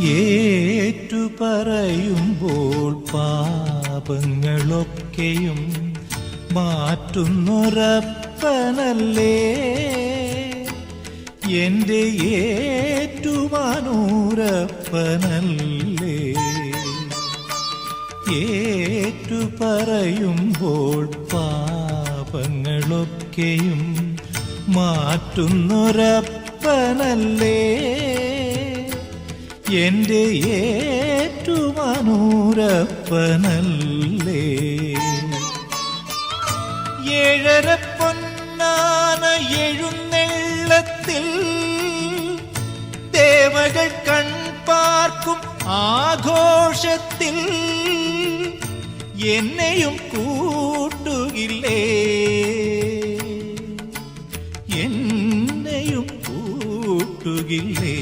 ഏറ്റു പറയുമ്പോൾ പാപങ്ങളൊക്കെയും മാറ്റുന്നൊരപ്പനല്ലേ? എന്റെ ഏറ്റുമാനൂരപ്പനല്ലേ? ഏറ്റു പറയുമ്പോൾ പാപങ്ങളൊക്കെയും മാറ്റുന്നൊരപ്പനല്ലേ? എന്റെ ഏറ്റുമനൂരപ്പനല്ലേ ഏഴര പൊന്നാന എഴുന്നെള്ളത്തിൽ ദേവകൾ കൺപാർക്കും ആഘോഷത്തിൽ എന്നെയും കൂട്ടുകില്ലേ? എന്നെയും കൂട്ടുകില്ലേ?